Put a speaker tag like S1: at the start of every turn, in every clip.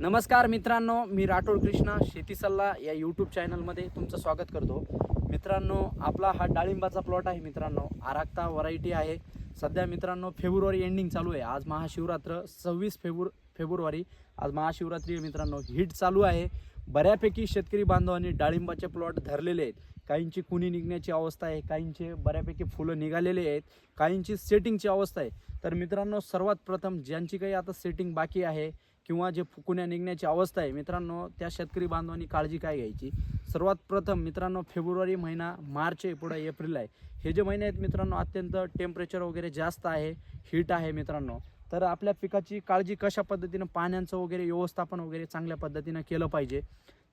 S1: नमस्कार मित्रांनो मी राठोड कृष्णा शेती सल्ला या यूट्यूब चॅनलमध्ये तुमचं स्वागत करतो. मित्रांनो आपला हा डाळिंबाचा प्लॉट आहे मित्रांनो. आराक्ता व्हरायटी आहे. सध्या मित्रांनो फेब्रुवारी एंडिंग चालू आहे. आज महाशिवरात्र सव्वीस फेब्रु फेब्रुवारी. आज महाशिवरात्री मित्रांनो. हिट चालू आहे. बऱ्यापैकी शेतकरी बांधवांनी डाळिंबाचे प्लॉट धरलेले आहेत. काहींची कुणी निघण्याची अवस्था आहे काहींचे बऱ्यापैकी फुलं निघालेले आहेत काहींची सेटिंगची अवस्था आहे. तर मित्रांनो सर्वात प्रथम ज्यांची काही आता सेटिंग बाकी आहे किंवा जे फुकुण्या निघण्याची अवस्था आहे मित्रांनो त्या शेतकरी बांधवांनी काळजी काय घ्यायची? सर्वात प्रथम मित्रांनो फेब्रुवारी महिना मार्च आहे पुढे एप्रिल आहे. हे जे महिने आहेत मित्रांनो अत्यंत टेम्परेचर वगैरे जास्त आहे हीट आहे मित्रांनो. तर आपल्या पिकाची काळजी कशा पद्धतीनं पाण्याचं वगैरे व्यवस्थापन वगैरे चांगल्या पद्धतीनं केलं पाहिजे?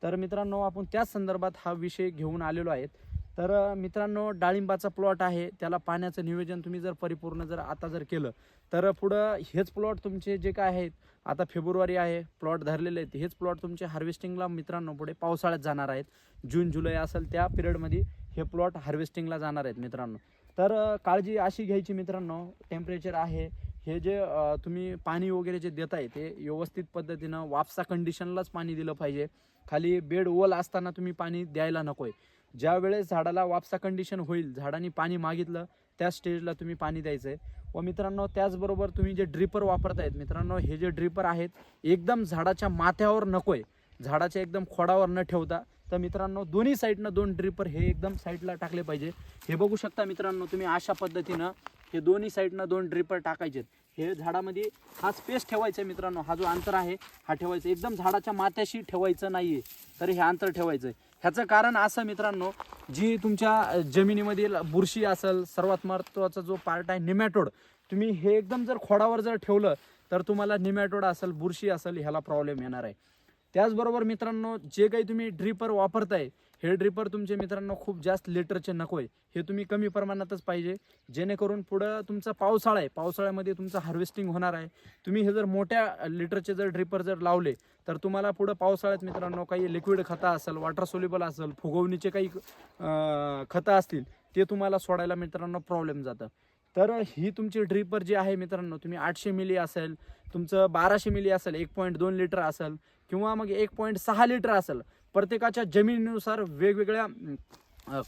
S1: तर मित्रांनो आपण त्याच संदर्भात हा विषय घेऊन आलेलो आहेत. तर मित्रांनो डाळिंबाचा प्लॉट आहे. त्याला पाण्याचं नियोजन तुम्ही जर परिपूर्ण जर आता जर केलं तर पुढं हेच प्लॉट तुमचे जे काय आहेत आता फेब्रुवारी आहे प्लॉट धरलेले आहेत हेच प्लॉट तुमचे हार्वेस्टिंगला मित्रांनो पुढे पावसाळ्यात जाणार आहेत. जून जुलै असेल त्या पिरियडमध्ये हे प्लॉट हार्वेस्टिंगला जाणार आहेत मित्रांनो. तर काळजी अशी घ्यायची मित्रांनो टेम्परेचर आहे. हे जे तुम्ही पाणी वगैरे जे देताय ते व्यवस्थित पद्धतीनं वापसा कंडिशनलाच पाणी दिलं पाहिजे. खाली बेड ओल असताना तुम्ही पाणी द्यायला नको आहे ज्या वेळेस झाडाला वापसा कंडिशन होईल झाडांनी पाणी मागितलं त्या स्टेजला तुम्ही पाणी द्यायचं आहे व मित्रांनो त्याचबरोबर तुम्ही जे ड्रिपर वापरतायत मित्रांनो हे जे ड्रिपर आहेत एकदम झाडाच्या माथ्यावर नको आहे झाडाच्या एकदम खोडावर न ठेवता. तर मित्रांनो दोन्ही साईडनं दोन ड्रिपर हे एकदम साईडला टाकले पाहिजे. हे बघू शकता मित्रांनो तुम्ही अशा पद्धतीनं हे दोन्ही साईडनं दोन ड्रिपर टाकायचे हे झाडामध्ये हा स्पेस ठेवायचा आहे मित्रांनो. हा जो अंतर आहे हा ठेवायचा. एकदम झाडाच्या माथ्याशी ठेवायचं नाही आहे तर हे अंतर ठेवायचं आहे ह्याचं कारण असं मित्रांनो जी तुमच्या जमिनीमधील बुरशी असेल सर्वात महत्त्वाचा जो पार्ट आहे निमॅटोड तुम्ही हे एकदम जर खोडावर जर ठेवलं तर तुम्हाला निमॅटोड असेल बुरशी असेल ह्याला प्रॉब्लेम येणार आहे. त्याचबरोबर मित्रांनो जे काही तुम्ही ड्रिपर वापरताय हे ड्रिपर तुमचे मित्रांनो खूप जास्त लिटरचे नको आहे. हे तुम्ही कमी प्रमाणातच पाहिजे. जेणेकरून पुढं तुमचा पावसाळा आहे. पावसाळ्यामध्ये तुमचं हार्वेस्टिंग होणार आहे. तुम्ही हे जर मोठ्या लिटरचे जर ड्रिपर जर लावले तर तुम्हाला पुढं पावसाळ्यात मित्रांनो काही लिक्विड खतं असेल वॉटर सोल्युबल असेल फुगवणीचे काही खतं असतील ते तुम्हाला सोडायला मित्रांनो प्रॉब्लेम जातं. तर ही तुमची ड्रिपर जी आहे मित्रांनो तुम्ही आठशे मिली असेल तुमचं बाराशे मिली असेल एक पॉईंट दोन लिटर असेल किंवा मग एक पॉईंट सहा लिटर असेल प्रत्येकाच्या जमिनीनुसार वेगवेगळ्या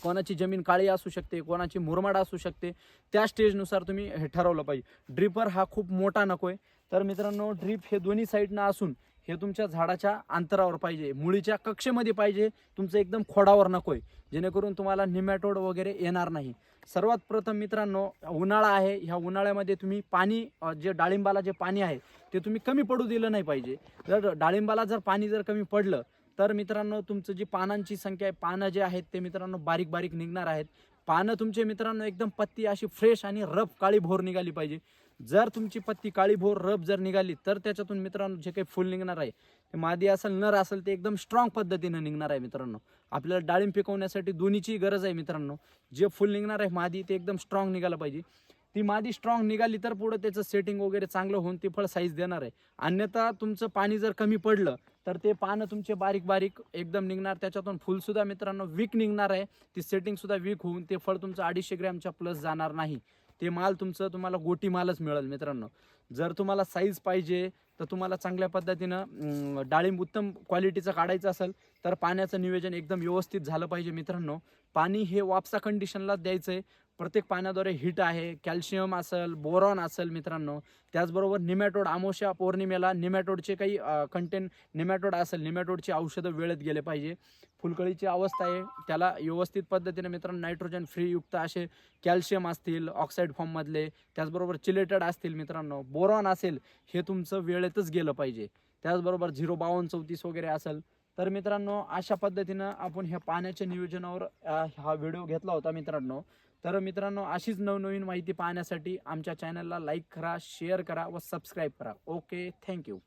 S1: कोणाची जमीन काळी असू शकते कोणाची मुरमाड असू शकते त्या स्टेजनुसार तुम्ही हे ठरवलं पाहिजे. ड्रिपर हा खूप मोठा नको आहे तर मित्रांनो ड्रीप हे दोन्ही साईडनं असून हे तुमच्या झाडाच्या अंतरावर पाहिजे मुळीच्या कक्षेमध्ये पाहिजे तुमचं एकदम खोडावर नको आहे जेणेकरून तुम्हाला निमॅटोड वगैरे येणार नाही. सर्वात प्रथम मित्रांनो उन्हाळा आहे ह्या उन्हाळ्यामध्ये तुम्ही पाणी जे डाळिंबाला जे पाणी आहे ते तुम्ही कमी पडू दिलं नाही पाहिजे. जर डाळिंबाला जर पाणी जर कमी पडलं तर मित्रांनो तुमचं जी पानांची संख्या आहे पानं जे आहेत ते मित्रांनो बारीक बारीक निघणार आहेत. पानं तुमचे मित्रांनो एकदम पत्ती अशी फ्रेश आणि रफ काळी भोर निघाली पाहिजे. जर तुमची पत्ती काळी भोर जर निघाली तर त्याच्यातून मित्रांनो जे काही फुल निघणार आहे ते मादी असेल नर असेल ते एकदम स्ट्रॉंग पद्धतीनं निघणार आहे मित्रांनो. आपल्याला डाळिंब पिकवण्यासाठी दोन्हीची गरज आहे मित्रांनो. जे फुल निघणार आहे मादी ते एकदम स्ट्रॉंग निघालं पाहिजे. ती मादी स्ट्रॉंग निघाली तर पुढं त्याचं सेटिंग वगैरे चांगलं होऊन ती फळ साईज देणार आहे. अन्यथा तुमचं पाणी जर कमी पडलं तर ते पानं तुमचे बारीक बारीक एकदम निघणार. त्याच्यातून फुलसुद्धा मित्रांनो वीक निघणार आहे. ती सेटिंगसुद्धा वीक होऊन ते फळ तुमचं अडीचशे ग्रॅमच्या प्लस जाणार नाही. ते माल तुमचं तुम्हाला गोटी मालच मिळेल मित्रांनो. जर तुम्हाला साईज पाहिजे तर तुम्हाला चांगल्या पद्धतीनं डाळिंब उत्तम क्वालिटीचं काढायचं असेल तर पाण्याचं नियोजन एकदम व्यवस्थित झालं पाहिजे मित्रांनो. पाणी हे वापसा कंडिशनलाच द्यायचं आहे प्रत्येक पाण्याद्वारे हिट आहे कॅल्शियम असेल बोरॉन असेल मित्रांनो. त्याचबरोबर निमॅटोड आमोशा पौर्णिमेला निमॅटोडचे काही कंटेंट निमॅटोड असेल निमॅटोडची औषधं वेळेत गेले पाहिजे. फुलकळीची अवस्था आहे. त्याला व्यवस्थित पद्धतीने मित्रांनो नायट्रोजन फ्रीयुक्त असे कॅल्शियम असतील ऑक्साईड फॉर्ममधले त्याचबरोबर चिलेटेड असतील मित्रांनो बोरॉन असेल हे तुमचं वेळेतच गेलं पाहिजे. त्याचबरोबर झिरो बावन्न चौतीस वगैरे असेल. तर मित्रांनो अशा पद्धतीनं आपण ह्या पाण्याच्या नियोजनावर हा व्हिडिओ घेतला होता मित्रांनो. तर मित्रांनो अशीच नवनवीन माहिती पाहण्यासाठी आमच्या चॅनलला लाईक करा शेअर करा व सबस्क्राईब करा. Okay thank you